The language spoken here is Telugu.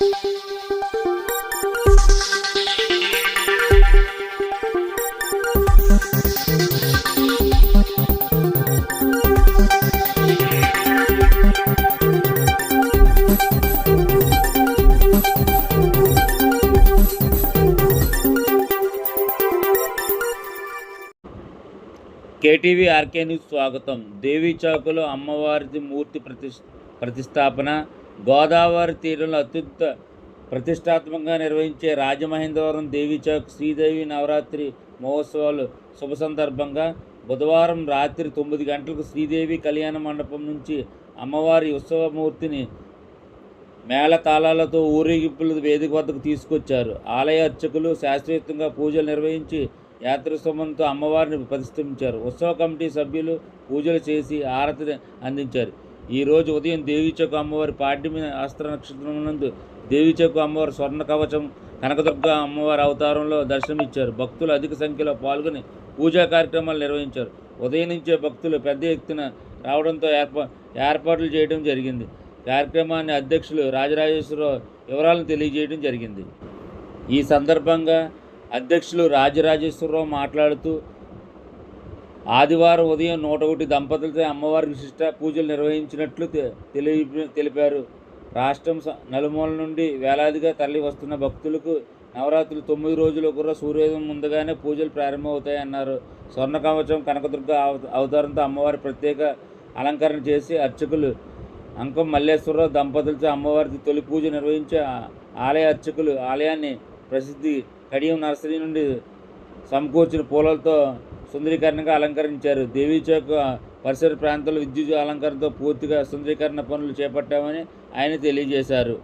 కేటీవీ ఆర్కే న్యూస్ స్వాగతం. దేవీ చౌకలో అమ్మవారి మూర్తి ప్రతి ప్రతిష్టాపన గోదావరి తీరంలో అత్యంత ప్రతిష్టాత్మకంగా నిర్వహించే రాజమహేంద్రవరం దేవిచౌక్ శ్రీదేవి నవరాత్రి మహోత్సవాలు శుభ సందర్భంగా బుధవారం రాత్రి తొమ్మిది గంటలకు శ్రీదేవి కళ్యాణ మండపం నుంచి అమ్మవారి ఉత్సవమూర్తిని మేళ తాళాలతో ఊరేగింపుల వేదిక వద్దకు తీసుకొచ్చారు. ఆలయ అర్చకులు శాస్త్రోక్తంగా పూజలు నిర్వహించి యాత్రస్వమంతో అమ్మవారిని ప్రతిష్ఠించారు. ఉత్సవ కమిటీ సభ్యులు పూజలు చేసి ఆరతి అందించారు. ఈ రోజు ఉదయం దేవీచౌక అమ్మవారి పాడ్యమి అస్త్ర నక్షత్రం నందు దేవీచౌక అమ్మవారి స్వర్ణ కవచం కనకదుర్గ అమ్మవారి అవతారంలో దర్శనమిచ్చారు. భక్తులు అధిక సంఖ్యలో పాల్గొని పూజా కార్యక్రమాలు నిర్వహించారు. ఉదయం నుంచే భక్తులు పెద్ద ఎత్తున రావడంతో ఏర్పా ఏర్పాట్లు చేయడం జరిగింది. కార్యక్రమాన్ని అధ్యక్షులు రాజరాజేశ్వరరావు వివరాలను తెలియజేయడం జరిగింది. ఈ సందర్భంగా అధ్యక్షులు రాజరాజేశ్వరరావు మాట్లాడుతూ ఆదివారం ఉదయం నూట ఒకటి దంపతులతో అమ్మవారి విశిష్ట పూజలు నిర్వహించినట్లు తెలిపారు. రాష్ట్రం స- నలుమూల నుండి వేలాదిగా తరలి వస్తున్న భక్తులకు నవరాత్రులు తొమ్మిది రోజులు కూడా సూర్యోదయం ముందుగానే పూజలు ప్రారంభమవుతాయన్నారు. స్వర్ణ కవచం కనకదుర్గ అవతారంతో అమ్మవారి ప్రత్యేక అలంకరణ చేసి అర్చకులు అంకం మల్లేశ్వరరావు దంపతులతో అమ్మవారికి తొలి పూజ నిర్వహించే ఆలయ అర్చకులు ఆలయాన్ని ప్రసిద్ధి కడియం నర్సరీ నుండి సమకూర్చిన పూలతో సుందరీకరణగా అలంకరించారు. దేవీ చౌక్ పరిసర ప్రాంతాల విద్యుత్ అలంకరణతో పూర్తిగా సుందరీకరణ పనులు చేపట్టామని ఆయన తెలియజేశారు.